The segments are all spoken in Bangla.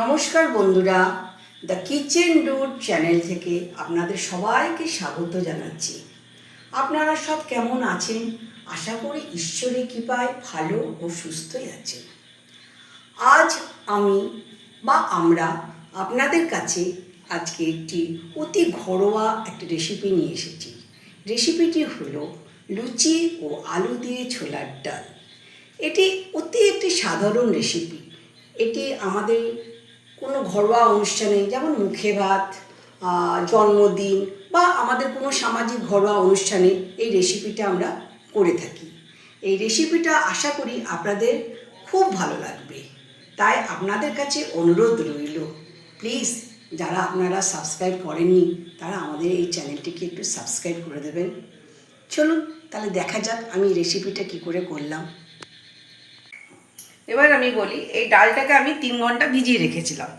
নমস্কার বন্ধুরা দ্য কিচেন রুট চ্যানেল থেকে আপনাদের সবাইকে স্বাগত জানাচ্ছি। আপনারা সব কেমন আছেন? আশা করি ঈশ্বরের কৃপায় ভালো ও সুস্থই আছেন। আজ আমি বা আমরা আপনাদের কাছে আজকে একটি অতি ঘরোয়া একটি রেসিপি নিয়ে এসেছি। রেসিপিটি হলো লুচি ও আলু দিয়ে ছোলার ডাল। এটি অতি একটি সাধারণ রেসিপি এটি আমাদের কোনো ঘরোয়া অনুষ্ঠানে, যেমন মুখে ভাত জন্মদিন বা আমাদের কোনো সামাজিক ঘরোয়া অনুষ্ঠানে এই রেসিপিটা আমরা করে থাকি। এই রেসিপিটা আশা করি আপনাদের খুব ভালো লাগবে। তাই আপনাদের কাছে অনুরোধ রইল প্লিজ যারা আপনারা সাবস্ক্রাইব করেননি, তারা আমাদের এই চ্যানেলটিকে একটু সাবস্ক্রাইব করে দেবেন। চলুন, তাহলে দেখা যাক আমি রেসিপিটা কি করে করলাম। এবার আমি বলি, এই ডালটাকে আমি তিন ঘণ্টা ভিজিয়ে রেখেছিলাম।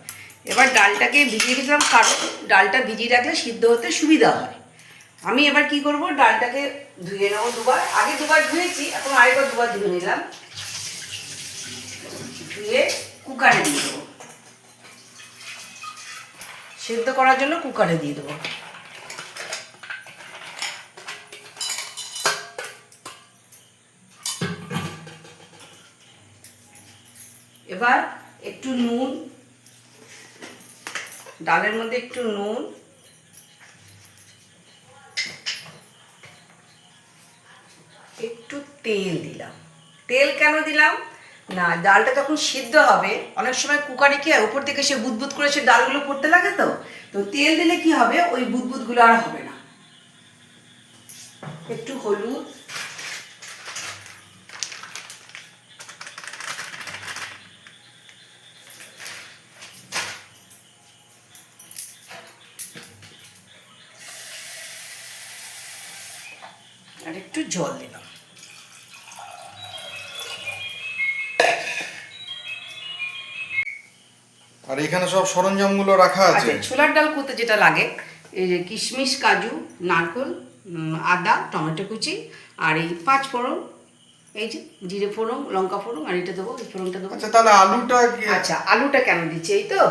এবার ডালটাকে ভিজিয়ে রেখেছিলাম কারণ ডালটা ভিজিয়ে রাখলে সিদ্ধ হতে সুবিধা হয়। আমি এবার কি করব, ডালটাকে ধুয়ে নেব দুবার। আগে দুবার ধুয়েছি, এখন আরেকবার দুবার ধুয়ে নিলাম। ধুয়ে কুকারে দিয়ে দেবো। সেদ্ধ করার জন্য কুকারে দিয়ে দেবো। এবার একটু নুন, ডালের মধ্যে একটু নুন, একটু তেল দিলাম। তেল কেন দিলাম? না, ডালটা যখন সিদ্ধ হবে। অনেক সময় কুকারে কি হয় উপর থেকে সে বুদবুদ করে সে ডালগুলো পড়তে লাগে তো? তো তেল দিলে কি হবে? ওই বুদবুদগুলো আর হবে না। একটু হলুদ আর একটু জল দিলাম আর এখানে সব সরঞ্জামগুলো রাখা আছে? আচ্ছা ছোলার ডাল করতে যেটা লাগে এই যে কিশমিশ কাজু নারকল আদা টমেটো কুচি আর এই পাঁচ ফোড়ন এই যে জিরে ফোড়ন লঙ্কা ফোড়ন আর এটা দেবো এই ফোড়নটা দেবো। আচ্ছা তাহলে আলুটা আচ্ছা আলুটা কেন দিচ্ছি এই তো?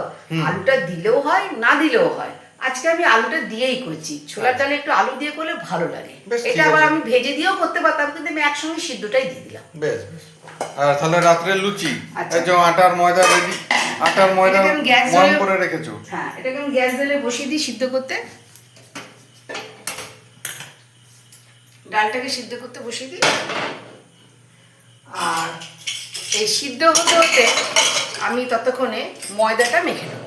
আলুটা দিলেও হয় না দিলেও হয়। আজকে আমি আলুটা দিয়েই করছি। ছোলার ডালে একটু আলু দিয়ে করলে ভালো লাগে। এটা আবার আমি ভেজে দিয়েও করতে পারতাম কিন্তু আমি একসঙ্গে সিদ্ধটাই দিয়ে দিলাম। বেশ বেশ। আর তাহলে রাত্রে লুচি। আচ্ছা। এই যে আটার ময়দা রেডি। আটার ময়দা এটাকে আমি গ্যাস ময়াম করে রেখেছো? হ্যাঁ এটাকে আমি গ্যাস দিলে বসিয়ে দিই সিদ্ধ করতে। ডালটাকে সিদ্ধ করতে বসিয়ে দিই। আর এই সিদ্ধ হতে হতে আমি ততক্ষণে ময়দাটা মেখে নেব।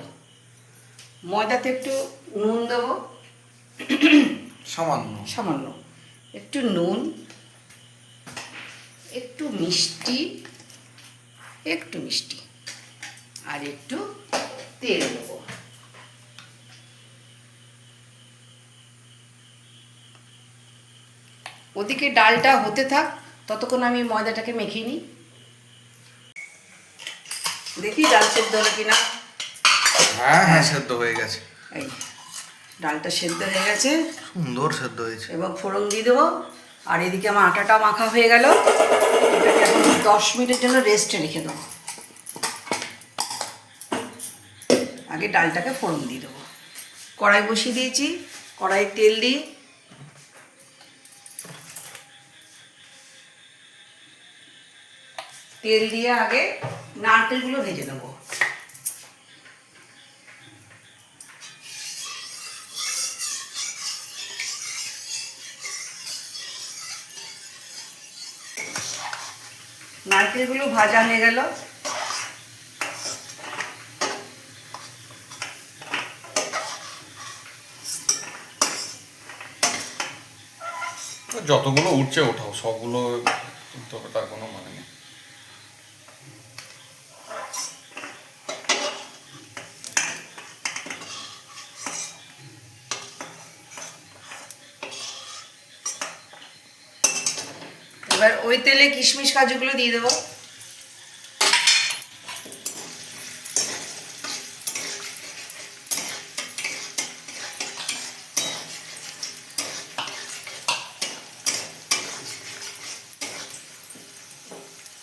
ময়দাতে একটু নুন দেবো। সামান্য। সামান্য। একটু নুন একটু মিষ্টি একটু মিষ্টি। আর একটু তেল দেবো। ওদিকে ডালটা হতে থাক ততক্ষণ আমি ময়দাটাকে মেখে নিই। দেখি ডাল সেদ্ধ হলো কিনা। হ্যাঁ হ্যাঁ সেদ্ধ হয়ে গেছে। এই ডালটা সেদ্ধ হয়ে গেছে। সুন্দর সেদ্ধ হয়েছে। এবং ফোড়ন দিয়ে দেবো। আর এদিকে আমার আটাটা মাখা হয়ে গেল। এটাকে এখন দশ মিনিটের জন্য রেস্টে রেখে দেবো। আগে ডালটাকে ফোড়ন দিয়ে দেবো। কড়াই বসিয়ে দিয়েছি। কড়াই তেল দিই। তেল দিয়ে আগে নারকেলগুলো ভেজে নেব। নারকেলগুলো ভাজা হয়ে গেল। যতগুলো উঠছে ওঠাও সবগুলো তার কোনো মানে নেই। এবার ওই তেলে কিশমিশ কাজুগুলো দিয়ে দেবো।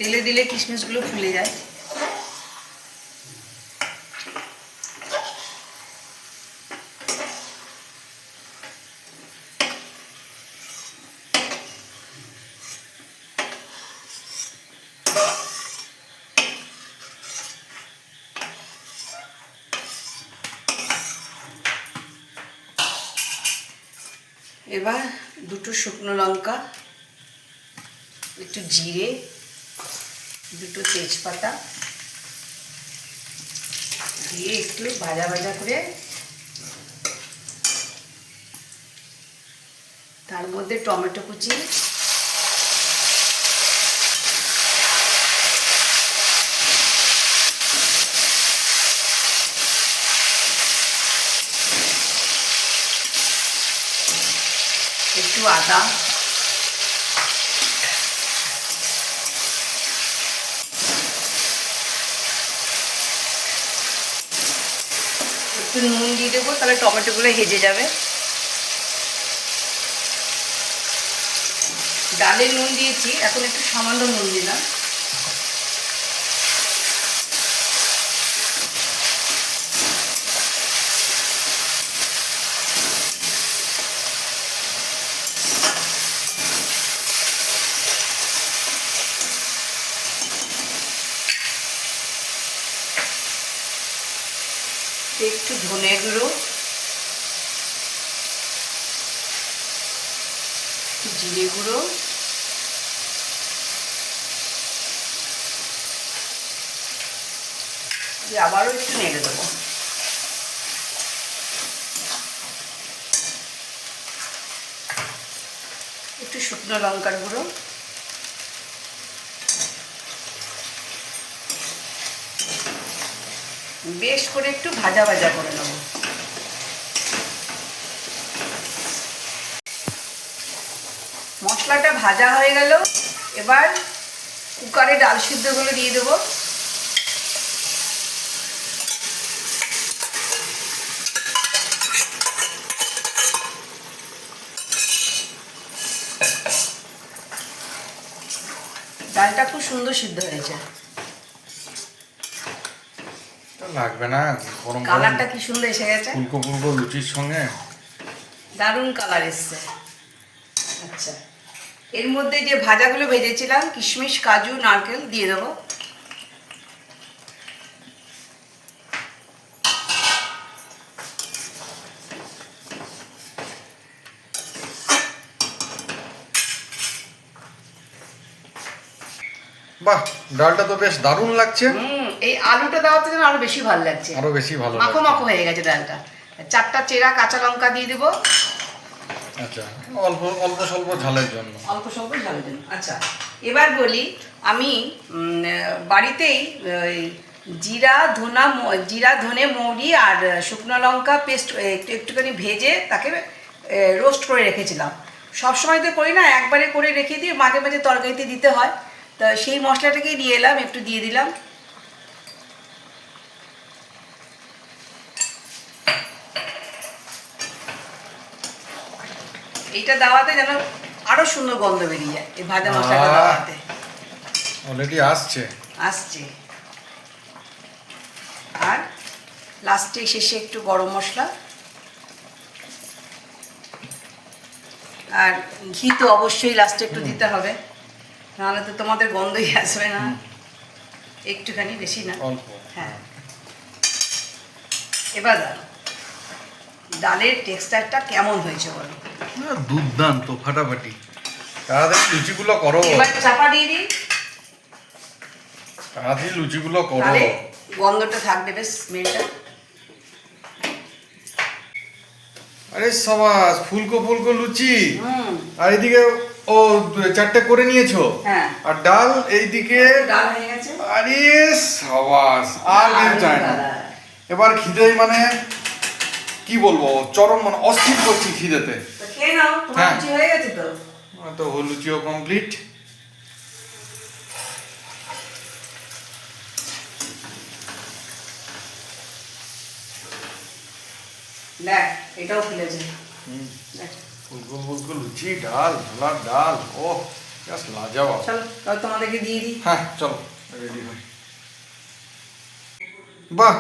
তেলে দিলে কিশমিশগুলো ফুলে যায়। এবার দুটো শুকনো লঙ্কা একটু জিরে দুটো তেজপাতা দিয়ে একটু ভাজা ভাজা করে তার মধ্যে টমেটো কুচি। একটু আদা। একটু নুন দিয়ে দেবো, তাহলে টমেটোগুলো হেজে যাবে। ডালে নুন দিয়েছি, এখন একটু সামান্য নুন দিলাম। একটু ধনে গুঁড়ো জিরে গুঁড়ো আবারও একটু নেড়ে দেবো। একটু শুকনো লঙ্কার গুঁড়ো। বেশ করে একটু ভাজা ভাজা করে নেব। মশলাটা ভাজা হয়ে গেল। এবার কুকারে ডাল সিদ্ধগুলো দিয়ে দেবো। ডালটা খুব সুন্দর সিদ্ধ হয়েছে। লাগবে না গরম কালারটা কি সুন্দর এসে গেছে? ফুলকো ফুলকো লুচির সঙ্গে। দারুণ কালার এসছে। আচ্ছা। এর মধ্যে যে ভাজাগুলো ভেজেছিলাম কিশমিশ কাজু নারকেল দিয়ে দেবো। বাহ ডালটা তো বেশ দারুণ লাগছে। হুম। এই আলুটা দেওয়াতে যেন আরও বেশি ভালো লাগছে। আরও বেশি ভালো মাখো মাখো হয়ে গেছে ডালটা। চারটা চেরা কাঁচা লঙ্কা দিয়ে দেবো। আচ্ছা অল্প অল্প স্বল্প ঝালের জন্য। অল্প স্বল্প ঝালের জন্য। আচ্ছা এবার বলি আমি বাড়িতেই ওই জিরা ধনা জিরা ধনে মৌরি আর শুকনো লঙ্কা পেস্ট একটু একটুখানি ভেজে তাকে রোস্ট করে রেখেছিলাম। সবসময় তো করি না একবারে করে রেখে দিয়ে মাঝে মাঝে তরকারিতে দিতে হয়। তা সেই মশলাটাকেই দিয়ে এলাম একটু দিয়ে দিলাম। এইটা দাওয়াতে যেন আরও সুন্দর গন্ধ বেরিয়ে যায় এই ভাজা মশলাটা। দেওয়াতে। অলরেডি আসছে। আসছে। আর লাস্টে শেষে একটু গরম মশলা। আর ঘি তো অবশ্যই লাস্টে একটু দিতে হবে নাহলে তো তোমাদের গন্ধই আসবে না। একটুখানি বেশি না। হ্যাঁ। এবার দাঁড়াও। ডালের টেক্সচারটা কেমন হয়েছে বলো? দুর্দান্ত ফাটাফাটি। তাড়াতাড়ি লুচিগুলো করো। এবার চাপা দিয়ে দিই। তাড়াতাড়ি লুচিগুলো করো। গন্ধটা থাকবে বেশ স্মেলটা। আরে সবাস ফুলকো ফুলকো লুচি। আর এদিকে ও চারটে করে নিয়েছো? হ্যাঁ। আর ডাল এইদিকে? ডাল হয়ে গেছে। আরে সাবাস আর কিছু চাই না। এবার খিদে মানে কি বলব চরম মানে অস্থির করছি খিদেতে। খেয়ে নাও তোমার হ্যাঁ। লুচি হয়ে গেছে তো? আমার তো লুচিও কমপ্লিট দেখ এটাও ফুলেছে ফুলকো ফুলকো লুচি ডাল ছোলার ডাল ও জাস্ট লাজাবাব চলো তবে তোমাদেরকে দিয়ে দিই। হ্যাঁ চলো রেডি হই বাহ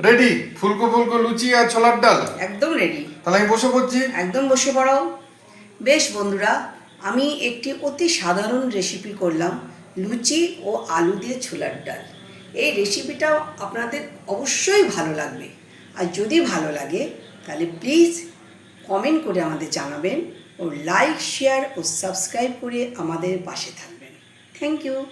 রেডি ফুলকো ফুলকো লুচি আর ছোলার ডাল। একদম রেডি তাহলে আমি বসে পড়ছি। একদম বসে পড়ো। বেশ বন্ধুরা, আমি একটি অতি সাধারণ রেসিপি করলাম, লুচি ও আলু দিয়ে ছোলার ডাল। এই রেসিপিটা আপনাদের অবশ্যই ভালো লাগবে। আর যদি ভালো লাগে, তাহলে প্লিজ কমেন্ট করে আমাদের জানাবেন ও লাইক শেয়ার ও সাবস্ক্রাইব করে আমাদের পাশে থাকবেন। Thank you